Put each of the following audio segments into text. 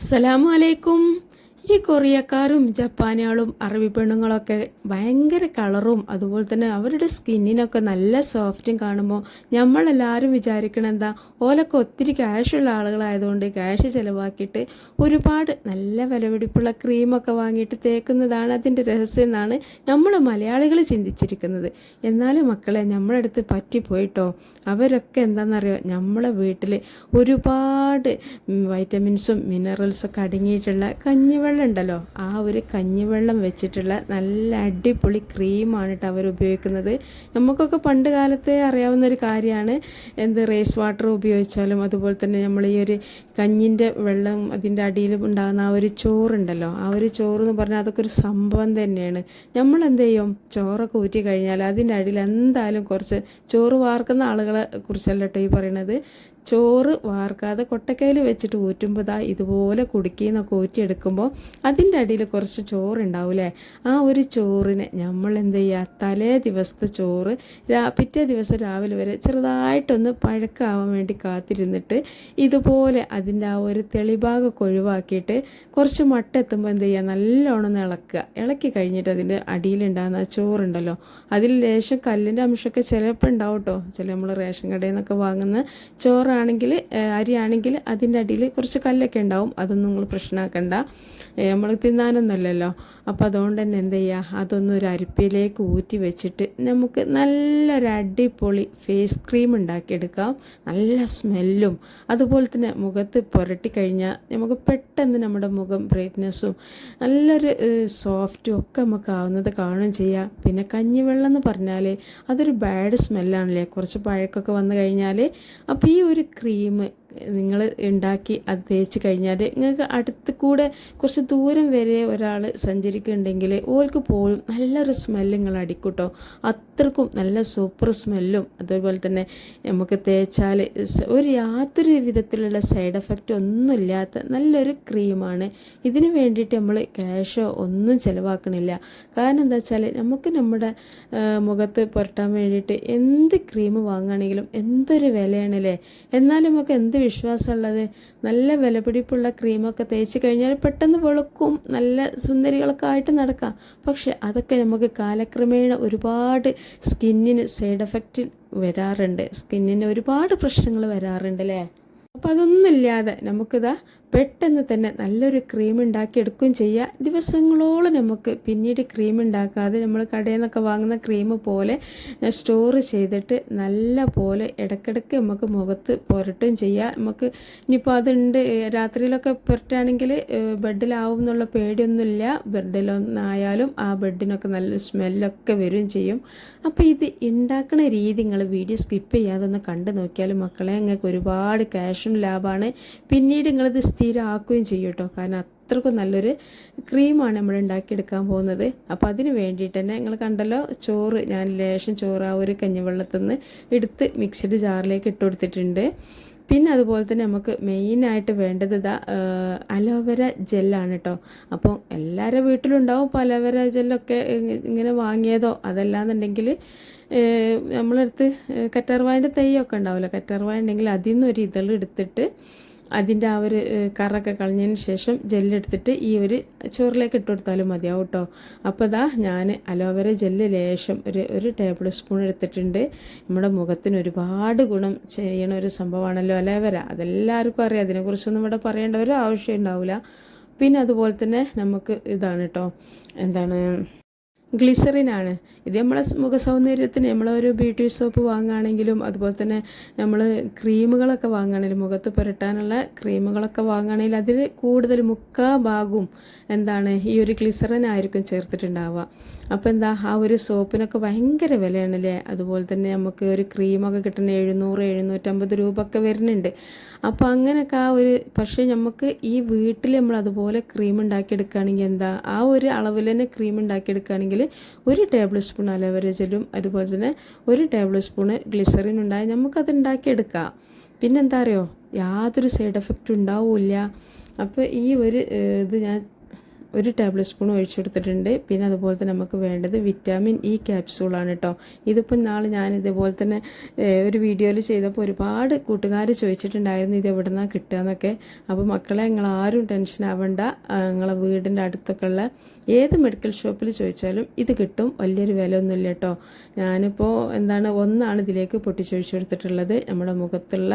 അസ്സലാമു അലൈക്കും. ഈ കൊറിയക്കാരും ജപ്പാനുകളും അറബി പെണ്ണുങ്ങളൊക്കെ ഭയങ്കര കളറും അതുപോലെ തന്നെ അവരുടെ സ്കിന്നിനൊക്കെ നല്ല സോഫ്റ്റും കാണുമ്പോൾ നമ്മളെല്ലാവരും വിചാരിക്കണം എന്താ ഓലൊക്കെ ഒത്തിരി ക്യാഷുള്ള ആളുകളായതുകൊണ്ട് ക്യാഷ് ചിലവാക്കിയിട്ട് ഒരുപാട് നല്ല വിലപിടിപ്പുള്ള ക്രീമൊക്കെ വാങ്ങിയിട്ട് തേക്കുന്നതാണ് അതിന്റെ രഹസ്യം എന്നാണ് നമ്മൾ മലയാളികൾ ചിന്തിച്ചിരിക്കുന്നത്. എന്നാലും മക്കളെ നമ്മളടുത്ത് പറ്റിപ്പോയിട്ടോ? അവരൊക്കെ എന്താണെന്നറിയോ നമ്മളെ വീട്ടിൽ ഒരുപാട് വൈറ്റമിൻസും മിനറൽസൊക്കെ അടങ്ങിയിട്ടുള്ള കഞ്ഞിവെള്ളം ഉണ്ടല്ലോ. ആ ഒരു കഞ്ഞിവെള്ളം വെച്ചിട്ടുള്ള നല്ല അടിപൊളി ക്രീമാണ് കേട്ടോ അവർ ഉപയോഗിക്കുന്നത്. നമുക്കൊക്കെ പണ്ട് കാലത്തെ അറിയാവുന്ന ഒരു കാര്യമാണ്. എന്ത് റേസ് വാട്ടർ ഉപയോഗിച്ചാലും അതുപോലെ തന്നെ നമ്മൾ ഈ ഒരു കഞ്ഞിന്റെ വെള്ളം അതിന്റെ അടിയിൽ ഉണ്ടാകുന്ന ആ ഒരു ചോറുണ്ടല്ലോ. ആ ഒരു ചോറ് എന്ന് പറഞ്ഞാൽ അതൊക്കെ ഒരു സംഭവം തന്നെയാണ്. നമ്മൾ എന്ത് ചെയ്യും? ചോറൊക്കെ ഊറ്റി കഴിഞ്ഞാൽ അതിന്റെ അടിയിൽ എന്തായാലും കുറച്ച് ചോറ് വാർക്കുന്ന ആളുകളെ കുറിച്ചല്ല കേട്ടോ ഈ പറയണത്. ചോറ് വാർക്കാതെ കൊട്ടക്കയിൽ വെച്ചിട്ട് ഊറ്റുമ്പോൾ ദാ ഇതുപോലെ കുടുക്കിന്നൊക്കെ ഊറ്റിയെടുക്കുമ്പോൾ അതിന്റെ അടിയിൽ കുറച്ച് ചോറുണ്ടാവില്ലേ? ആ ഒരു ചോറിനെ നമ്മൾ എന്ത് ചെയ്യുക? തലേ ദിവസത്തെ ചോറ് രാ പിറ്റേ ദിവസം രാവിലെ വരെ ചെറുതായിട്ടൊന്ന് പഴക്കാവാൻ വേണ്ടി കാത്തിരുന്നിട്ട് ഇതുപോലെ അതിന്റെ ആ ഒരു തെളിഭാഗമൊക്കെ ഒഴിവാക്കിയിട്ട് കുറച്ച് മട്ട എത്തുമ്പോൾ എന്ത് ചെയ്യുക? നല്ലോണം ഇളക്കുക. ഇളക്കി കഴിഞ്ഞിട്ട് അതിന്റെ അടിയിലുണ്ടാകുന്ന ആ ചോറുണ്ടല്ലോ. അതിൽ ലേശം കല്ലിന്റെ അംശമൊക്കെ ചിലപ്പോൾ ഉണ്ടാവും കേട്ടോ. ചില നമ്മൾ റേഷൻ കടയിൽ നിന്നൊക്കെ വാങ്ങുന്ന ചോറാണെങ്കിൽ അരിയാണെങ്കിൽ അതിന്റെ അടിയിൽ കുറച്ച് കല്ലൊക്കെ ഉണ്ടാവും. അതൊന്നും നിങ്ങൾ പ്രശ്നമാക്കണ്ട. നമ്മൾ തിന്നാനൊന്നല്ലല്ലോ അപ്പോൾ അതുകൊണ്ട് തന്നെ എന്ത് ചെയ്യുക? അതൊന്നും ഒരു അരിപ്പയിലേക്ക് ഊറ്റി വെച്ചിട്ട് നമുക്ക് നല്ലൊരു അടിപൊളി ഫേസ് ക്രീം ഉണ്ടാക്കിയെടുക്കാം. നല്ല സ്മെല്ലും. അതുപോലെ തന്നെ മുഖത്ത് പുരട്ടി കഴിഞ്ഞാൽ നമുക്ക് പെട്ടെന്ന് നമ്മുടെ മുഖം ബ്രൈറ്റ്നെസ്സും നല്ലൊരു സോഫ്റ്റും ഒക്കെ നമുക്ക് ആവുന്നത് കാണുകയും ചെയ്യാം. പിന്നെ കഞ്ഞിവെള്ളം എന്ന് പറഞ്ഞാൽ അതൊരു ബാഡ് സ്മെല്ലാണല്ലേ? കുറച്ച് പഴക്കൊക്കെ വന്നു കഴിഞ്ഞാൽ. അപ്പോൾ ഈ ഒരു ക്രീം നിങ്ങൾ ഉണ്ടാക്കി അത് തേച്ച് കഴിഞ്ഞാൽ നിങ്ങൾക്ക് അടുത്ത് കൂടെ കുറച്ച് ദൂരം വരെ ഒരാൾ സഞ്ചരിക്കുന്നുണ്ടെങ്കിൽ ഓൾക്ക് പോലും നല്ലൊരു സ്മെല്ല് നിങ്ങൾ അടിക്കൂട്ടോ. അത്രക്കും നല്ല സൂപ്പർ സ്മെല്ലും അതേപോലെ തന്നെ നമുക്ക് തേച്ചാൽ ഒരു യാതൊരു വിധത്തിലുള്ള സൈഡ് എഫക്റ്റ് ഒന്നും ഒന്നുമില്ലാത്ത നല്ലൊരു ക്രീമാണ് ഇതിന് വേണ്ടിയിട്ട് നമ്മൾ ക്യാഷോ ഒന്നും ചിലവാക്കണില്ല. കാരണം എന്താ വെച്ചാൽ നമുക്ക് നമ്മുടെ മുഖത്ത് പുരട്ടാൻ വേണ്ടിയിട്ട് എന്ത് ക്രീം വാങ്ങുകയാണെങ്കിലും എന്തൊരു വിലയാണല്ലേ? എന്നാലും നമുക്ക് എന്ത് വിശ്വാസമുള്ളത്. നല്ല വിലപിടിപ്പുള്ള ക്രീമൊക്കെ തേച്ച് കഴിഞ്ഞാൽ പെട്ടെന്ന് വെളുക്കും. നല്ല സുന്ദരികളൊക്കെ ആയിട്ട് നടക്കാം. പക്ഷെ അതൊക്കെ നമുക്ക് കാലക്രമേണ ഒരുപാട് സ്കിന്നിന് സൈഡ് എഫക്റ്റ് വരാറുണ്ട്. സ്കിന്നിന് ഒരുപാട് പ്രശ്നങ്ങൾ വരാറുണ്ട് അല്ലേ? അപ്പോൾ അതൊന്നുമില്ലാതെ നമുക്കിതാ പെട്ടെന്ന് തന്നെ നല്ലൊരു ക്രീം ഉണ്ടാക്കിയെടുക്കുകയും ചെയ്യാം. ദിവസങ്ങളോളം നമുക്ക് പിന്നീട് ക്രീം ഉണ്ടാക്കാതെ നമ്മൾ കടയിൽ നിന്നൊക്കെ വാങ്ങുന്ന ക്രീം പോലെ സ്റ്റോർ ചെയ്തിട്ട് നല്ല പോലെ ഇടയ്ക്കിടയ്ക്ക് നമുക്ക് മുഖത്ത് പുരട്ടുകയും ചെയ്യാം. നമുക്ക് ഇനിയിപ്പോൾ അതുണ്ട്. രാത്രിയിലൊക്കെ പുരട്ടുകയാണെങ്കിൽ ബെഡിലാവും എന്നുള്ള പേടിയൊന്നുമില്ല. ബെഡിലൊന്നായാലും ആ ബെഡിനൊക്കെ നല്ല സ്മെല്ലൊക്കെ വരികയും ചെയ്യും. അപ്പോൾ ഇത് ഉണ്ടാക്കുന്ന രീതി നിങ്ങൾ വീഡിയോ സ്കിപ്പ് ചെയ്യാതെ ഒന്ന് കണ്ടു നോക്കിയാൽ മക്കളെ നിങ്ങൾക്ക് ഒരുപാട് ക്യാഷും ലാഭമാണ്. പിന്നീട് നിങ്ങളിത് സ്ഥിരമാക്കുകയും ചെയ്യും കേട്ടോ. കാരണം അത്രക്കും നല്ലൊരു ക്രീമാണ് നമ്മൾ ഉണ്ടാക്കിയെടുക്കാൻ പോകുന്നത്. അപ്പോൾ അതിന് വേണ്ടിയിട്ട് തന്നെ നിങ്ങൾ കണ്ടല്ലോ ചോറ് ഞാൻ ലേശം ചോറ് ആ ഒരു കഞ്ഞിവെള്ളത്തിൽ നിന്ന് എടുത്ത് മിക്സിഡ് ജാറിലേക്ക് ഇട്ട് കൊടുത്തിട്ടുണ്ട്. പിന്നെ അതുപോലെ തന്നെ നമുക്ക് മെയിനായിട്ട് വേണ്ടത് ഇതാ അലോവേര ജെല്ലാണ് കേട്ടോ. അപ്പോൾ എല്ലാവരുടെ വീട്ടിലുണ്ടാവും ഇപ്പോൾ അലോവേര ജെല്ലൊക്കെ ഇങ്ങനെ വാങ്ങിയതോ? അതല്ലാന്നുണ്ടെങ്കിൽ നമ്മളെടുത്ത് കറ്റാർവായന്റെ തൈയൊക്കെ ഉണ്ടാവില്ല കറ്റാർവായ ഉണ്ടെങ്കിൽ അതിൽ നിന്നൊരു ഇതൾ ഇതളെടുത്തിട്ട് അതിന്റെ ആ ഒരു കറൊക്കെ കളഞ്ഞതിന് ശേഷം ജെല്ലെടുത്തിട്ട് ഈ ഒരു ചോറിലേക്ക് ഇട്ട് കൊടുത്താലും മതിയാവും കേട്ടോ. അപ്പോൾ ഇതാ ഞാൻ അലോവേര ജെല്ല് ലേശം ഒരു ഒരു ടേബിൾ സ്പൂൺ എടുത്തിട്ടുണ്ട്. നമ്മുടെ മുഖത്തിന് ഒരുപാട് ഗുണം ചെയ്യണ ഒരു സംഭവമാണല്ലോ അലോവേര. അതെല്ലാവർക്കും അറിയാം. അതിനെക്കുറിച്ചൊന്നും ഇവിടെ പറയേണ്ട ഒരു ആവശ്യം ഉണ്ടാവില്ല. പിന്നെ അതുപോലെ തന്നെ നമുക്ക് ഇതാണ് കേട്ടോ. എന്താണ്? ഗ്ലിസറിനാണ്. ഇത് നമ്മളെ മുഖ സൗന്ദര്യത്തിന് നമ്മളൊരു ബ്യൂട്ടി സോപ്പ് വാങ്ങുകയാണെങ്കിലും അതുപോലെ തന്നെ നമ്മൾ ക്രീമുകളൊക്കെ വാങ്ങുകയാണെങ്കിലും മുഖത്ത് പുരട്ടാനുള്ള ക്രീമുകളൊക്കെ വാങ്ങുകയാണെങ്കിൽ അതിൽ കൂടുതൽ മുക്കാ ഭാഗവും എന്താണ് ഈ ഒരു ഗ്ലിസറിൻ ആയിരിക്കും ചേർത്തിട്ടുണ്ടാവുക. അപ്പോൾ എന്താ ആ ഒരു സോപ്പിനൊക്കെ ഭയങ്കര വിലയാണല്ലേ? അതുപോലെ തന്നെ നമുക്ക് ഒരു ക്രീമൊക്കെ കിട്ടുന്ന എഴുന്നൂറ് എഴുന്നൂറ്റമ്പത് രൂപ ഒക്കെ വരുന്നുണ്ട്. അപ്പോൾ അങ്ങനെയൊക്കെ ആ ഒരു പക്ഷേ നമുക്ക് ഈ വീട്ടിൽ നമ്മൾ അതുപോലെ ക്രീം ഉണ്ടാക്കിയെടുക്കുകയാണെങ്കിൽ എന്താ ആ ഒരു അളവിൽ തന്നെ ക്രീം ഉണ്ടാക്കിയെടുക്കുകയാണെങ്കിൽ ഒരു ടേബിൾ സ്പൂൺ അലോവേര ജെല്ലും അതുപോലെ തന്നെ ഒരു ടേബിൾ സ്പൂൺ ഗ്ലിസറിൻ ഉണ്ടായി നമുക്കത് ഉണ്ടാക്കിയെടുക്കാം. പിന്നെന്താ അറിയോ യാതൊരു സൈഡ് എഫക്റ്റ് ഉണ്ടാവില്ല. അപ്പോൾ ഈ ഒരു ഇത് ഞാൻ ഒരു ടേബിൾ സ്പൂൺ ഒഴിച്ചു കൊടുത്തിട്ടുണ്ട് പിന്നെ അതുപോലെ തന്നെ നമുക്ക് വേണ്ടത് വിറ്റാമിൻ ഇ ക്യാപ്സൂളാണ് കേട്ടോ ഇതിപ്പം നാളെ ഞാൻ ഇതേപോലെ തന്നെ ഒരു വീഡിയോയിൽ ചെയ്തപ്പോൾ ഒരുപാട് കൂട്ടുകാർ ചോദിച്ചിട്ടുണ്ടായിരുന്നു ഇത് എവിടെ നിന്നാണ് കിട്ടുക എന്നൊക്കെ അപ്പോൾ മക്കളെ നിങ്ങൾ ആരും ടെൻഷൻ ആവണ്ട. നിങ്ങളെ വീടിന്റെ അടുത്തൊക്കെ ഉള്ള ഏത് മെഡിക്കൽ ഷോപ്പിൽ ചോദിച്ചാലും ഇത് കിട്ടും. വലിയൊരു വില ഒന്നുമില്ല കേട്ടോ ഞാനിപ്പോൾ എന്താണ് ഒന്നാണ് ഇതിലേക്ക് പൊട്ടിച്ചൊഴിച്ചു കൊടുത്തിട്ടുള്ളത് നമ്മുടെ മുഖത്തുള്ള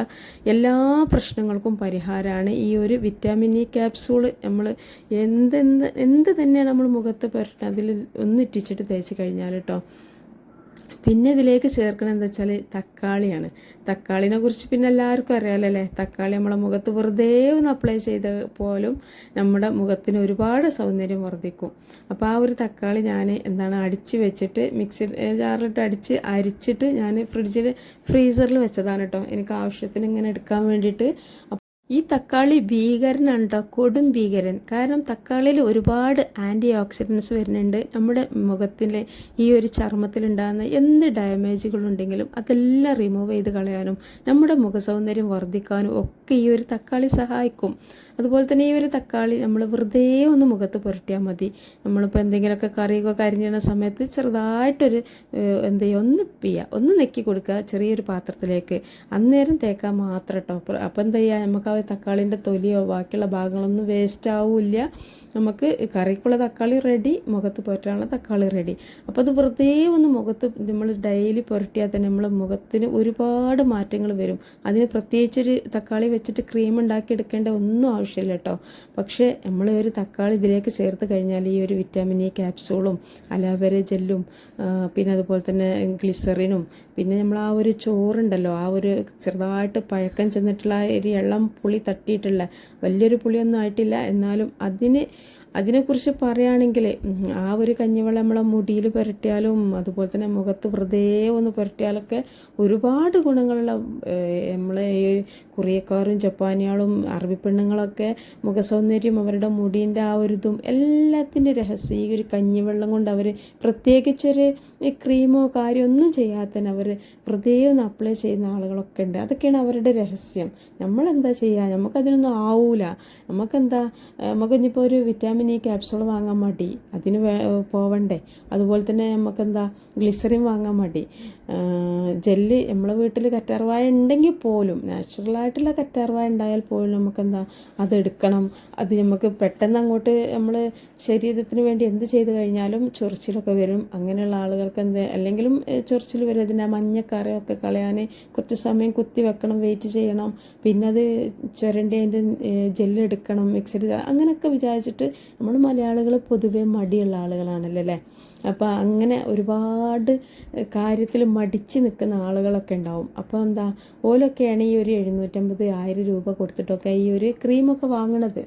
എല്ലാ പ്രശ്നങ്ങൾക്കും പരിഹാരമാണ് ഈ ഒരു വിറ്റാമിൻ ഇ ക്യാപ്സൂൾ നമ്മൾ എന്തെന്ത് എന്ത് തന്നെയാണ് നമ്മൾ മുഖത്ത് പുരട്ടുന്നത് അതിൽ ഒന്ന് ഇറ്റിച്ചിട്ട് തേച്ച് കഴിഞ്ഞാൽ കേട്ടോ പിന്നെ ഇതിലേക്ക് ചേർക്കണം എന്താ വെച്ചാൽ തക്കാളിയാണ്. തക്കാളിനെ കുറിച്ച് പിന്നെ എല്ലാവർക്കും അറിയാലല്ലേ തക്കാളി നമ്മളെ മുഖത്ത് വെറുതെ ഒന്ന് അപ്ലൈ ചെയ്ത പോലും നമ്മുടെ മുഖത്തിന് ഒരുപാട് സൗന്ദര്യം വർദ്ധിക്കും. അപ്പോൾ ആ ഒരു തക്കാളി ഞാൻ എന്താണ് അടിച്ച് വെച്ചിട്ട് മിക്സി ജാറിലിട്ട് അടിച്ച് അരിച്ചിട്ട് ഞാൻ ഫ്രിഡ്ജിൽ ഫ്രീസറിൽ വെച്ചതാണ് കേട്ടോ എനിക്ക് ആവശ്യത്തിന് ഇങ്ങനെ എടുക്കാൻ വേണ്ടിയിട്ട് ഈ തക്കാളി ഭീകരനാണ് കേട്ടോ കൊടും ഭീകരൻ. കാരണം തക്കാളിയിൽ ഒരുപാട് ആന്റി ഓക്സിഡൻസ് വരുന്നുണ്ട്. നമ്മുടെ മുഖത്തിലെ ഈ ഒരു ചർമ്മത്തിലുണ്ടാകുന്ന എന്ത് ഡാമേജുകളുണ്ടെങ്കിലും അതെല്ലാം റിമൂവ് ചെയ്ത് കളയാനും നമ്മുടെ മുഖസൗന്ദര്യം വർദ്ധിക്കാനും ഒക്കെ ഈ ഒരു തക്കാളി സഹായിക്കും. അതുപോലെ തന്നെ ഈ ഒരു തക്കാളി നമ്മൾ വെറുതെ ഒന്ന് മുഖത്ത് പുരട്ടിയാൽ മതി. നമ്മളിപ്പോൾ എന്തെങ്കിലുമൊക്കെ കറിയൊക്കെ കരിഞ്ഞിടുന്ന സമയത്ത് ചെറുതായിട്ടൊരു എന്ത് ചെയ്യുക ഒന്ന് പിയ്യുക ഒന്ന് നെക്കി കൊടുക്കുക ചെറിയൊരു പാത്രത്തിലേക്ക്. അന്നേരം തേക്കാൻ മാത്രം കേട്ടോ അപ്പോൾ എന്താ ചെയ്യുക നമുക്ക് തക്കാളിന്റെ തൊലിയോ ബാക്കിയുള്ള ഭാഗങ്ങളൊന്നും വേസ്റ്റ് ആവില്ല. നമുക്ക് കറിക്കുള്ള തക്കാളി റെഡി മുഖത്ത് പുരട്ടാനുള്ള തക്കാളി റെഡി അപ്പോൾ അത് വെറുതെ ഒന്ന് മുഖത്ത് നമ്മൾ ഡെയിലി പുരട്ടിയാൽ തന്നെ നമ്മൾ മുഖത്തിന് ഒരുപാട് മാറ്റങ്ങൾ വരും. അതിന് പ്രത്യേകിച്ചൊരു തക്കാളി വെച്ചിട്ട് ക്രീം ഉണ്ടാക്കി എടുക്കേണ്ട ഒന്നും ആവശ്യമില്ല കേട്ടോ. പക്ഷേ നമ്മൾ ഒരു തക്കാളി ഇതിലേക്ക് ചേർത്ത് കഴിഞ്ഞാൽ ഈ ഒരു വിറ്റാമിൻ ഇ ക്യാപ്സൂളും അലോവേര ജെല്ലും പിന്നെ അതുപോലെ തന്നെ ഗ്ലിസറിനും പിന്നെ നമ്മൾ ആ ഒരു ചോറുണ്ടല്ലോ ആ ഒരു ചെറുതായിട്ട് പഴക്കം ചെന്നിട്ടുള്ള ഒരു ഇളം പുളി തട്ടിയിട്ടുള്ള വലിയൊരു പുളിയൊന്നും ആയിട്ടില്ല. എന്നാലും അതിന് അതിനെക്കുറിച്ച് പറയുകയാണെങ്കിൽ ആ ഒരു കഞ്ഞിവെള്ളം നമ്മളെ മുടിയിൽ പുരട്ടിയാലും അതുപോലെ തന്നെ മുഖത്ത് വെറുതെ ഒന്ന് പുരട്ടിയാലൊക്കെ ഒരുപാട് ഗുണങ്ങളുള്ള നമ്മളെ ഈ കൊറിയക്കാരും ജപ്പാനികളും അറബി പെണ്ണുങ്ങളൊക്കെ മുഖസൗന്ദര്യം അവരുടെ മുടീന്റെ ആ ഒരു ഇതും എല്ലാത്തിന്റെ രഹസ്യം ഈ ഒരു കഞ്ഞിവെള്ളം കൊണ്ട് അവർ പ്രത്യേകിച്ചൊരു ക്രീമോ കാര്യമോ ഒന്നും ചെയ്യാതെ തന്നെ അവർ വെറുതെ ഒന്ന് അപ്ലൈ ചെയ്യുന്ന ആളുകളൊക്കെ ഉണ്ട്. അതൊക്കെയാണ് അവരുടെ രഹസ്യം. നമ്മളെന്താ ചെയ്യുക നമുക്കതിനൊന്നും ആവൂല. നമുക്കെന്താ നമുക്കിപ്പോൾ ഒരു വിറ്റാമിൻ ഇ ക്യാപ്സൂൾ വാങ്ങാൻ മടി. അതിന് പോവണ്ടേ. അതുപോലെ തന്നെ നമുക്കെന്താ ഗ്ലിസറിൻ വാങ്ങാൻ മടി. ജെല്ല് നമ്മൾ വീട്ടിൽ കറ്റാർവായ ഉണ്ടെങ്കിൽ പോലും നാച്ചുറലായിട്ടുള്ള കറ്റാർവാഴ ഉണ്ടായാൽ പോലും നമുക്കെന്താ അതെടുക്കണം. അത് നമുക്ക് പെട്ടെന്ന് അങ്ങോട്ട് നമ്മൾ ശരീരത്തിന് വേണ്ടി എന്ത് ചെയ്ത് കഴിഞ്ഞാലും ചൊറിച്ചിലൊക്കെ വരും. അങ്ങനെയുള്ള ആളുകൾക്ക് എന്ത് അല്ലെങ്കിലും ചൊറിച്ചിൽ വരും. അതിന്റെ മഞ്ഞക്കറയൊക്കെ കളയാൻ കുറച്ച് സമയം കുത്തി വെക്കണം വെയിറ്റ് ചെയ്യണം. പിന്നെ അത് ചുരണ്ടി അതിന്റെ ജെല്ല് എടുക്കണം മിക്സഡ് അങ്ങനെയൊക്കെ വിചാരിച്ചിട്ട് നമ്മൾ മലയാളികൾ പൊതുവേ മടിയുള്ള ആളുകളാണല്ലോ അല്ലേ? അപ്പോൾ അങ്ങനെ ഒരുപാട് കാര്യത്തിൽ മടിച്ച് നിൽക്കുന്ന ആളുകളൊക്കെ ഉണ്ടാവും. അപ്പോൾ എന്താ ഓലൊക്കെയാണ് ഈ ഒരു എഴുന്നൂറ്റമ്പത് ആയിരം രൂപ കൊടുത്തിട്ടൊക്കെ ഈ ഒരു ക്രീമൊക്കെ വാങ്ങണത്.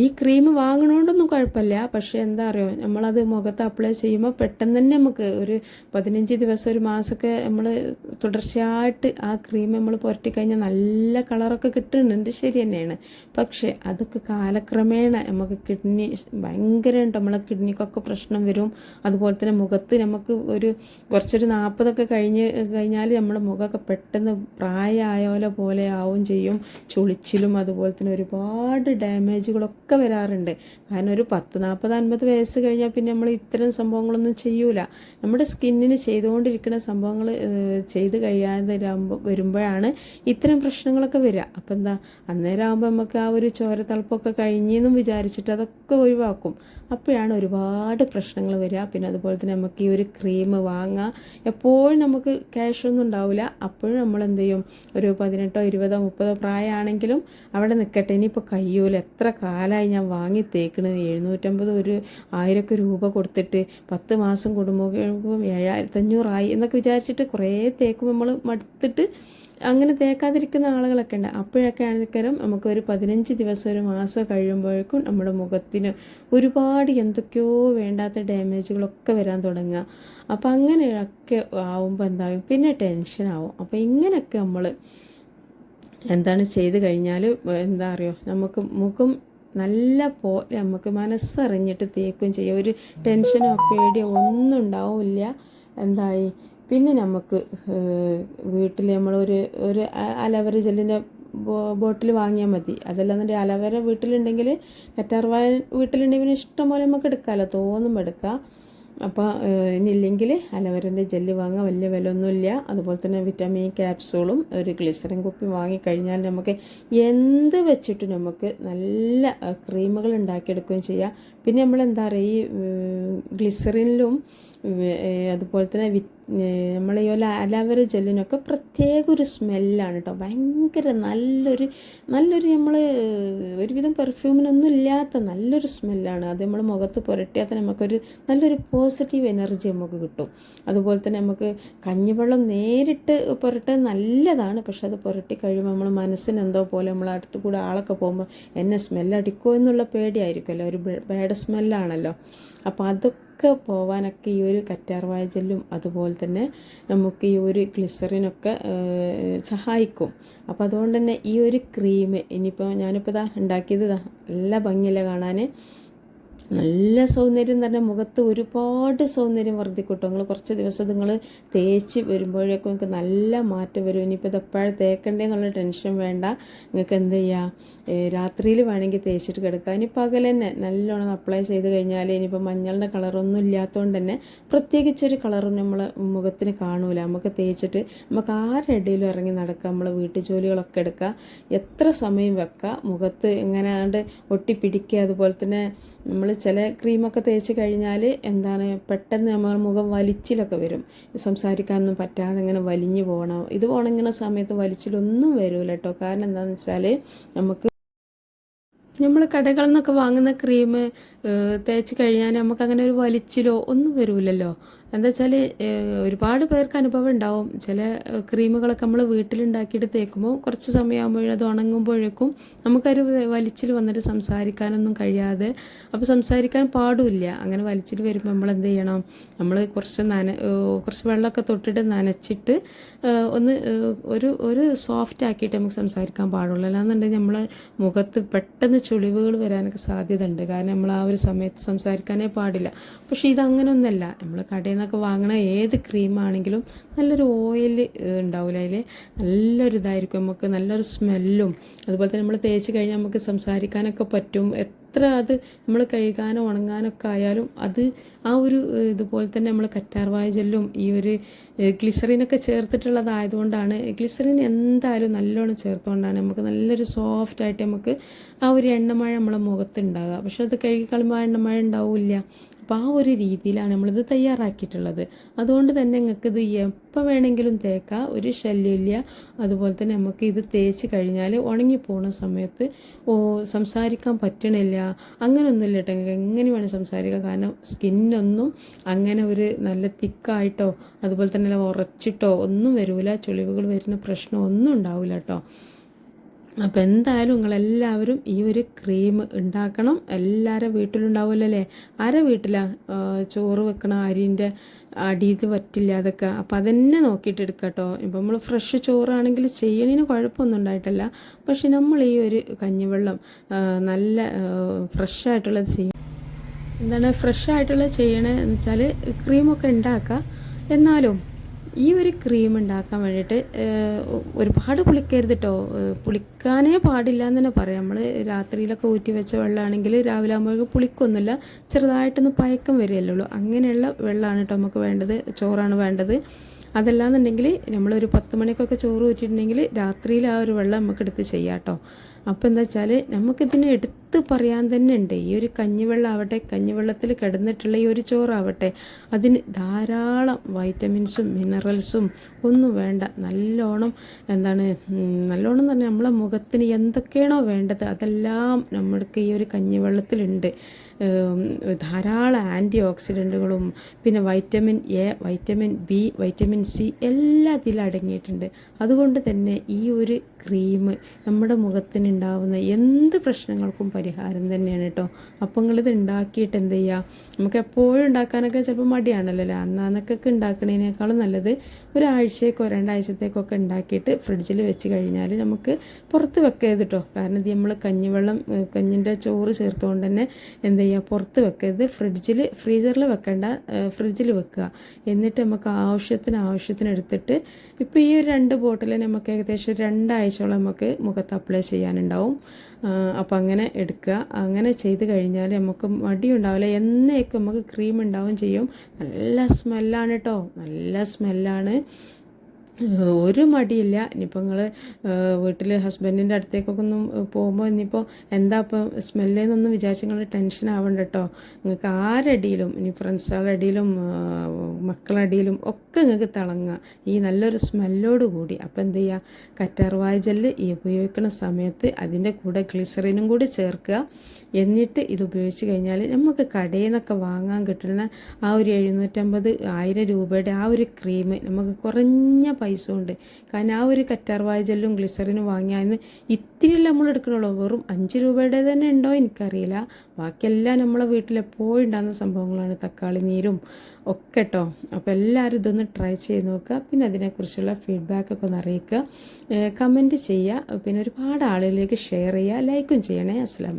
ഈ ക്രീം വാങ്ങണോണ്ടൊന്നും കുഴപ്പമില്ല. പക്ഷേ എന്താ അറിയോ? നമ്മളത് മുഖത്ത് അപ്ലൈ ചെയ്യുമ്പോൾ പെട്ടെന്ന് തന്നെ നമുക്ക് ഒരു പതിനഞ്ച് ദിവസം ഒരു മാസമൊക്കെ നമ്മൾ തുടർച്ചയായിട്ട് ആ ക്രീം നമ്മൾ പുരട്ടി കഴിഞ്ഞാൽ നല്ല കളറൊക്കെ കിട്ടുന്നുണ്ട്. ശരി തന്നെയാണ്. പക്ഷേ അതൊക്കെ കാലക്രമേണ നമുക്ക് കിഡ്നി ഭയങ്കരമായിട്ട് നമ്മളെ കിഡ്നിക്കൊക്കെ പ്രശ്നം വരും. അതുപോലെ തന്നെ മുഖത്ത് നമുക്ക് ഒരു കുറച്ചൊരു നാൽപ്പതൊക്കെ കഴിഞ്ഞ് കഴിഞ്ഞാൽ നമ്മുടെ മുഖമൊക്കെ പെട്ടെന്ന് പ്രായമായ പോലെ ആവും ചെയ്യും. ചുളിച്ചിലും അതുപോലെ തന്നെ ഒരുപാട് ഡാമേജുകളൊക്കെ വരാറുണ്ട്. കാരണം ഒരു പത്ത് നാൽപ്പത് അൻപത് വയസ്സ് കഴിഞ്ഞാൽ പിന്നെ നമ്മൾ ഇത്തരം സംഭവങ്ങളൊന്നും ചെയ്യൂല. നമ്മുടെ സ്കിന്നിന് ചെയ്തുകൊണ്ടിരിക്കുന്ന സംഭവങ്ങൾ ചെയ്ത് കഴിയാതെ വരുമ്പോഴാണ് ഇത്തരം പ്രശ്നങ്ങളൊക്കെ വരിക അപ്പം എന്താ അന്നേരം ആകുമ്പോൾ നമുക്ക് ആ ഒരു ചോരത്തളപ്പൊക്കെ കഴിഞ്ഞെന്നും വിചാരിച്ചിട്ട് അതൊക്കെ ഒഴിവാക്കും. അപ്പോഴാണ് ഒരുപാട് പ്രശ്നങ്ങൾ വരിക പിന്നെ അതുപോലെ തന്നെ നമുക്ക് ഈ ഒരു ക്രീം വാങ്ങാം. എപ്പോഴും നമുക്ക് ക്യാഷ് ഒന്നും ഉണ്ടാവില്ല അപ്പോഴും നമ്മൾ എന്ത് ചെയ്യും? ഒരു പതിനെട്ടോ ഇരുപതോ മുപ്പതോ പ്രായമാണെങ്കിലും അവിടെ നിൽക്കട്ടെ ഇനിയിപ്പോൾ കയ്യൂല. എത്ര കാലമായി ഞാൻ വാങ്ങി തേക്കണത് എഴുന്നൂറ്റമ്പത് ഒരു ആയിരമൊക്കെ രൂപ കൊടുത്തിട്ട് പത്ത് മാസം കൂടുമ്പോഴേക്കും ഏഴായിരത്തഞ്ഞൂറായി എന്നൊക്കെ വിചാരിച്ചിട്ട് കുറേ തേക്കുമ്പോൾ നമ്മൾ മടുത്തിട്ട് അങ്ങനെ തേക്കാതിരിക്കുന്ന ആളുകളൊക്കെ ഉണ്ട്. അപ്പോഴൊക്കെ ആണെങ്കിലും നമുക്കൊരു പതിനഞ്ച് ദിവസം ഒരു മാസം കഴിയുമ്പോഴേക്കും നമ്മുടെ മുഖത്തിന് ഒരുപാട് എന്തൊക്കെയോ വേണ്ടാത്ത ഡാമേജുകളൊക്കെ വരാൻ തുടങ്ങുക. അപ്പോൾ അങ്ങനെയൊക്കെ ആവുമ്പോൾ എന്താവും? പിന്നെ ടെൻഷനാവും അപ്പോൾ ഇങ്ങനെയൊക്കെ നമ്മൾ എന്താണ് ചെയ്ത് കഴിഞ്ഞാൽ എന്താ അറിയോ? നമുക്ക് മുഖം നല്ല പോ നമുക്ക് മനസ്സറിഞ്ഞിട്ട് തേക്കുകയും ചെയ്യാം. ഒരു ടെൻഷനോ പേടിയോ ഒന്നും ഉണ്ടാവില്ല. എന്തായി? പിന്നെ നമുക്ക് വീട്ടിൽ നമ്മളൊരു ഒരു അലവര ജെല്ലിന്റെ ബോട്ടിൽ വാങ്ങിയാൽ മതി. അതല്ലാന്നുണ്ടെങ്കിൽ അലവറ വീട്ടിലുണ്ടെങ്കിൽ കറ്റാർവാഴ വീട്ടിലുണ്ടെങ്കിൽ പിന്നെ ഇഷ്ടം പോലെ നമുക്ക് എടുക്കാമല്ലോ തോന്നുമ്പോൾ എടുക്കാം. അപ്പോൾ ഇനിയില്ലെങ്കിൽ അലവരന്റെ ജെല്ല് വാങ്ങാൻ വലിയ വില ഒന്നുമില്ല അതുപോലെ തന്നെ വിറ്റാമിൻ ക്യാപ്സൂളും ഒരു ഗ്ലിസറിൻ കുപ്പി വാങ്ങിക്കഴിഞ്ഞാൽ നമുക്ക് എന്ത് വെച്ചിട്ട് നമുക്ക് നല്ല ക്രീമുകൾ ഉണ്ടാക്കിയെടുക്കുകയും ചെയ്യാം. പിന്നെ നമ്മൾ എന്താ പറയുക ഈ ഗ്ലിസറിനിലും അതുപോലെ തന്നെ വി നമ്മൾ ഈ അലാവര ജെല്ലിനൊക്കെ പ്രത്യേക ഒരു സ്മെല്ലാണ് കേട്ടോ ഭയങ്കര നല്ലൊരു നല്ലൊരു നമ്മൾ ഒരുവിധം പെർഫ്യൂമിനൊന്നും ഇല്ലാത്ത നല്ലൊരു സ്മെല്ലാണ്. അത് നമ്മൾ മുഖത്ത് പുരട്ടിയാൽ തന്നെ നമുക്കൊരു നല്ലൊരു പോസിറ്റീവ് എനർജി നമുക്ക് കിട്ടും. അതുപോലെ തന്നെ നമുക്ക് കഞ്ഞിവെള്ളം നേരിട്ട് പുരട്ടാൻ നല്ലതാണ്. പക്ഷെ അത് പുരട്ടി കഴിയുമ്പോൾ നമ്മൾ മനസ്സിന് എന്തോ പോലെ നമ്മൾ അടുത്ത് കൂടെ ആളൊക്കെ പോകുമ്പോൾ എന്നെ സ്മെല്ലടിക്കുമോ എന്നുള്ള പേടിയായിരിക്കുമല്ലോ ഒരു ബാഡ് സ്മെല്ലാണല്ലോ. അപ്പോൾ അതൊക്കെ ഒക്കെ പോവാനൊക്കെ ഈ ഒരു കറ്റാർവായ ജെല്ലും അതുപോലെ തന്നെ നമുക്ക് ഈ ഒരു ഗ്ലിസറിനൊക്കെ സഹായിക്കും. അപ്പോൾ അതുകൊണ്ട് തന്നെ ഈ ഒരു ക്രീം ഇനിയിപ്പോൾ ഞാനിപ്പോൾ ഇതാ ഉണ്ടാക്കിയത് ഇതാ നല്ല ഭംഗിയില്ല കാണാൻ നല്ല സൗന്ദര്യം തന്നെ മുഖത്ത് ഒരുപാട് സൗന്ദര്യം വർദ്ധിക്കൂട്ടോ നിങ്ങൾ കുറച്ച് ദിവസം നിങ്ങൾ തേച്ച് വരുമ്പോഴേക്കും നിങ്ങൾക്ക് നല്ല മാറ്റം വരും. ഇനിയിപ്പോൾ ഇതെപ്പോഴും തേക്കണ്ടേ എന്നുള്ള ടെൻഷൻ വേണ്ട. നിങ്ങൾക്ക് എന്ത് ചെയ്യുക രാത്രിയിൽ വേണമെങ്കിൽ തേച്ചിട്ട് കിടക്കുക ഇനി പകൽ തന്നെ നല്ലോണം അപ്ലൈ ചെയ്ത് കഴിഞ്ഞാൽ ഇനിയിപ്പോൾ മഞ്ഞളുടെ കളറൊന്നും ഇല്ലാത്തതുകൊണ്ട് തന്നെ പ്രത്യേകിച്ചൊരു കളറും നമ്മൾ മുഖത്തിന് കാണൂല. നമുക്ക് തേച്ചിട്ട് നമുക്ക് ആരുടെ ഇറങ്ങി നടക്കുക നമ്മൾ വീട്ടു ജോലികളൊക്കെ എടുക്കുക എത്ര സമയം വെക്കുക മുഖത്ത് എങ്ങനെയാണ്ട് ഒട്ടിപ്പിടിക്കുക അതുപോലെ തന്നെ നമ്മൾ ചില ക്രീമൊക്കെ തേച്ച് കഴിഞ്ഞാൽ എന്താണ് പെട്ടെന്ന് നമ്മുടെ മുഖം വലിച്ചിലൊക്കെ വരും. സംസാരിക്കാനൊന്നും പറ്റാതെ ഇങ്ങനെ വലിഞ്ഞു പോകണം. ഇത് ഉണങ്ങുന്ന സമയത്ത് വലിച്ചിലൊന്നും വരില്ല കേട്ടോ കാരണം എന്താണെന്ന് വെച്ചാൽ നമുക്ക് നമ്മൾ കടകളിൽ നിന്നൊക്കെ വാങ്ങുന്ന ക്രീം തേച്ച് കഴിഞ്ഞാൽ നമുക്കങ്ങനെ ഒരു വലിച്ചിലോ ഒന്നും വരില്ലല്ലോ എന്താ വെച്ചാൽ ഒരുപാട് പേർക്ക് അനുഭവം ഉണ്ടാവും. ചില ക്രീമുകളൊക്കെ നമ്മൾ വീട്ടിലുണ്ടാക്കിയിട്ട് തേക്കുമ്പോൾ കുറച്ച് സമയമാകുമ്പോഴും അത് ഉണങ്ങുമ്പോഴേക്കും നമുക്കൊരു വലിച്ചിൽ വന്നിട്ട് സംസാരിക്കാനൊന്നും കഴിയാതെ അപ്പോൾ സംസാരിക്കാൻ പാടില്ല അങ്ങനെ വലിച്ചിൽ വരുമ്പോൾ നമ്മൾ എന്ത് ചെയ്യണം? നമ്മൾ കുറച്ച് നന കുറച്ച് വെള്ളമൊക്കെ തൊട്ടിട്ട് നനച്ചിട്ട് ഒന്ന് ഒരു ഒരു സോഫ്റ്റ് ആക്കിയിട്ട് നമുക്ക് സംസാരിക്കാൻ പാടുള്ളൂ. അല്ലാന്നുണ്ടെങ്കിൽ നമ്മളെ മുഖത്ത് പെട്ടെന്ന് ചുളിവുകൾ വരാനൊക്കെ സാധ്യത ഉണ്ട് കാരണം നമ്മൾ ആ ഒരു സമയത്ത് സംസാരിക്കാനേ പാടില്ല. പക്ഷേ ഇതങ്ങനൊന്നല്ല. നമ്മൾ കടയിൽ നിന്നൊക്കെ വാങ്ങണ ഏത് ക്രീമാണെങ്കിലും നല്ലൊരു ഓയിൽ ഉണ്ടാവില്ല അതിൽ നല്ലൊരു ഇതായിരിക്കും നമുക്ക് നല്ലൊരു സ്മെല്ലും അതുപോലെ തന്നെ നമ്മൾ തേച്ച് കഴിഞ്ഞാൽ നമുക്ക് സംസാരിക്കാനൊക്കെ പറ്റും. എത്ര അത് നമ്മൾ കഴുകാനോ ഉണങ്ങാനൊക്കെ ആയാലും അത് ആ ഒരു ഇതുപോലെ തന്നെ നമ്മൾ കറ്റാർവായ ജെല്ലും ഈ ഒരു ഗ്ലിസറിനൊക്കെ ചേർത്തിട്ടുള്ളതായതുകൊണ്ടാണ്. ഗ്ലിസറിൻ എന്തായാലും നല്ലോണം ചേർത്തുകൊണ്ടാണ് നമുക്ക് നല്ലൊരു സോഫ്റ്റ് ആയിട്ട് നമുക്ക് ആ ഒരു എണ്ണമഴ നമ്മളെ മുഖത്ത് ഉണ്ടാകുക പക്ഷെ അത് കഴുകി ആ എണ്ണമഴ ഉണ്ടാവില്ല അപ്പോൾ ആ ഒരു രീതിയിലാണ് നമ്മളിത് തയ്യാറാക്കിയിട്ടുള്ളത്. അതുകൊണ്ട് തന്നെ നിങ്ങൾക്ക് ഇത് എപ്പോൾ വേണമെങ്കിലും തേക്കാം. ഒരു ശല്യമില്ല. അതുപോലെ തന്നെ നമുക്ക് ഇത് തേച്ച് കഴിഞ്ഞാൽ ഉണങ്ങി ഉണങ്ങിപ്പോണ സമയത്ത് ഓ സംസാരിക്കാൻ പറ്റണില്ല. അങ്ങനെയൊന്നുമില്ല കേട്ടോ. എങ്ങനെ വേണം സംസാരിക്കാം. കാരണം സ്കിന്നൊന്നും അങ്ങനെ ഒരു നല്ല തിക്കായിട്ടോ അതുപോലെ തന്നെ ഉറച്ചിട്ടോ ഒന്നും വരില്ല ചുളിവുകൾ വരുന്ന പ്രശ്നം ഒന്നും ഉണ്ടാവില്ല കേട്ടോ. അപ്പോൾ എന്തായാലും നിങ്ങളെല്ലാവരും ഈ ഒരു ക്രീം ഉണ്ടാക്കണം. എല്ലാവരും വീട്ടിലുണ്ടാവുമല്ലോ അല്ലേ ആരെ വീട്ടിലാണ് ചോറ് വെക്കണ അരിന്റെ അടിയത് പറ്റില്ല അതൊക്കെ? അപ്പം അതന്നെ നോക്കിയിട്ട് എടുക്കുക കേട്ടോ ഇപ്പം നമ്മൾ ഫ്രഷ് ചോറാണെങ്കിൽ ചെയ്യണതിന് കുഴപ്പമൊന്നും ഉണ്ടായിട്ടില്ല. പക്ഷെ നമ്മൾ ഈ ഒരു കഞ്ഞിവെള്ളം നല്ല ഫ്രഷ് ആയിട്ടുള്ളത് ചെയ്യും എന്താണ് ഫ്രഷ് ആയിട്ടുള്ളത് ചെയ്യണമെന്ന് വെച്ചാൽ ക്രീമൊക്കെ ഉണ്ടാക്കുക എന്നാലും ഈ ഒരു ക്രീം ഉണ്ടാക്കാൻ വേണ്ടിയിട്ട് ഒരുപാട് പുളിക്കരുത് കേട്ടോ പുളിക്കാനേ പാടില്ല എന്ന് തന്നെ പറയാം. നമ്മൾ രാത്രിയിലൊക്കെ ഊറ്റി വെച്ച വെള്ളമാണെങ്കിൽ രാവിലെ ആകുമ്പോഴേക്കും പുളിക്കൊന്നുമില്ല. ചെറുതായിട്ടൊന്ന് പയക്കം വരികയല്ലേ ഉള്ളൂ. അങ്ങനെയുള്ള വെള്ളമാണ് കേട്ടോ നമുക്ക് വേണ്ടത്. ചോറാണ് വേണ്ടത്. അതല്ലാന്നുണ്ടെങ്കിൽ നമ്മളൊരു പത്ത് മണിക്കൊക്കെ ചോറ് ഊറ്റിയിട്ടുണ്ടെങ്കിൽ രാത്രിയിൽ ആ ഒരു വെള്ളം നമുക്കെടുത്ത് ചെയ്യാം കേട്ടോ അപ്പോൾ എന്താ വെച്ചാൽ നമുക്കിതിനെ എടുത്ത് പറയാൻ തന്നെ ഉണ്ട്. ഈ ഒരു കഞ്ഞിവെള്ളം ആവട്ടെ കഞ്ഞിവെള്ളത്തിൽ കിടന്നിട്ടുള്ള ഈ ഒരു ചോറാവട്ടെ അതിന് ധാരാളം വൈറ്റമിൻസും മിനറൽസും ഒന്നും വേണ്ട. നല്ലോണം എന്താണ് നല്ലോണം തന്നെ നമ്മളെ മുഖത്തിന് എന്തൊക്കെയാണോ വേണ്ടത് അതെല്ലാം നമ്മൾക്ക് ഈ ഒരു കഞ്ഞിവെള്ളത്തിലുണ്ട്. ധാരാളം ആന്റി ഓക്സിഡന്റുകളും പിന്നെ vitamin A vitamin B vitamin C എല്ലാം ഇതിൽ അടങ്ങിയിട്ടുണ്ട്. അതുകൊണ്ട് തന്നെ ഈ ഒരു ക്രീം നമ്മുടെ മുഖത്തിനുണ്ടാവുന്ന എന്ത് പ്രശ്നങ്ങൾക്കും പരിഹാരം തന്നെയാണ് കേട്ടോ. അപ്പോൾ നിങ്ങളിത് ഉണ്ടാക്കിയിട്ട് എന്ത് ചെയ്യുക? നമുക്ക് എപ്പോഴും ഉണ്ടാക്കാനൊക്കെ ചിലപ്പോൾ മടിയാണല്ലോ അല്ലേ? അന്നാന്നൊക്കെ ഉണ്ടാക്കണതിനേക്കാളും നല്ലത് ഒരാഴ്ചയൊക്കെ രണ്ടാഴ്ചത്തേക്കൊക്കെ ഉണ്ടാക്കിയിട്ട് ഫ്രിഡ്ജിൽ വെച്ച് കഴിഞ്ഞാൽ നമുക്ക് പുറത്ത് വെക്കരുത് കേട്ടോ. കാരണം ഇത് നമ്മൾ കഞ്ഞിവെള്ളം കഞ്ഞിന്റെ ചോറ് ചേർത്തുകൊണ്ട് തന്നെ എന്ത് ചെയ്യുക? പുറത്ത് വെക്കരുത്. ഫ്രിഡ്ജിൽ ഫ്രീസറിൽ വെക്കേണ്ട ഫ്രിഡ്ജിൽ വെക്കുക. എന്നിട്ട് നമുക്ക് ആവശ്യത്തിന് ആവശ്യത്തിന് എടുത്തിട്ട് ഇപ്പോൾ ഈ ഒരു രണ്ട് ബോട്ടിൽ നമുക്ക് ഏകദേശം ഒരു രണ്ടാഴ്ചയോളം നമുക്ക് മുഖത്ത് അപ്ലൈ ചെയ്യാനുണ്ടാവും. അപ്പോൾ അങ്ങനെ എടുക്കുക. അങ്ങനെ ചെയ്ത് കഴിഞ്ഞാൽ നമുക്ക് മടി മടിയുണ്ടാവില്ല എന്നേക്കും നമുക്ക് ക്രീം ഉണ്ടാവും ചെയ്യും. നല്ല സ്മെല്ലാണ് കേട്ടോ നല്ല സ്മെല്ലാണ് ഒരു മടിയില്ല. ഇനിയിപ്പോൾ നിങ്ങൾ വീട്ടിൽ ഹസ്ബൻഡിന്റെ അടുത്തേക്കൊക്കെ ഒന്നും പോകുമ്പോൾ ഇനിയിപ്പോൾ എന്താ ഇപ്പോൾ സ്മെല്ലെന്നൊന്നും വിചാരിച്ച് നിങ്ങൾ ടെൻഷൻ ആവണ്ട കേട്ടോ നിങ്ങൾക്ക് ആരടിയിലും ഇനി ഫ്രണ്ട്സുകളുടെ അടിയിലും മക്കളുടെ അടിയിലും ഒക്കെ നിങ്ങൾക്ക് തിളങ്ങുക ഈ നല്ലൊരു സ്മെല്ലോട് കൂടി. അപ്പോൾ എന്ത് ചെയ്യുക കറ്റാർവായ ജെല്ല് ഈ ഉപയോഗിക്കുന്ന സമയത്ത് അതിന്റെ കൂടെ ഗ്ലിസറിനും കൂടി ചേർക്കുക. എന്നിട്ട് ഇത് ഉപയോഗിച്ച് കഴിഞ്ഞാൽ നമുക്ക് കടയിൽ നിന്നൊക്കെ വാങ്ങാൻ കിട്ടുന്ന ആ ഒരു എഴുന്നൂറ്റമ്പത് ആയിരം രൂപയുടെ ആ ഒരു ക്രീം നമുക്ക് കുറഞ്ഞ പൈസ ഉണ്ട്. കാരണം ആ ഒരു കറ്റാർവായ ജെല്ലും ഗ്ലിസറിനും വാങ്ങിയാൽ ഇത്തിരി നമ്മൾ എടുക്കണുള്ളൂ. വെറും അഞ്ച് രൂപയുടെ തന്നെ ഉണ്ടോ എനിക്കറിയില്ല. ബാക്കിയെല്ലാം നമ്മളെ വീട്ടിൽ എപ്പോഴും ഉണ്ടാകുന്ന സംഭവങ്ങളാണ് തക്കാളി നീരും ഒക്കെ കേട്ടോ അപ്പോൾ എല്ലാവരും ഇതൊന്ന് ട്രൈ ചെയ്ത് നോക്കുക. പിന്നെ അതിനെക്കുറിച്ചുള്ള ഫീഡ്ബാക്കൊക്കെ ഒന്ന് അറിയിക്കുക. കമന്റ് ചെയ്യുക. പിന്നെ ഒരുപാട് ആളുകളിലേക്ക് ഷെയർ ചെയ്യുക. ലൈക്കും ചെയ്യണേ. അസ്സാം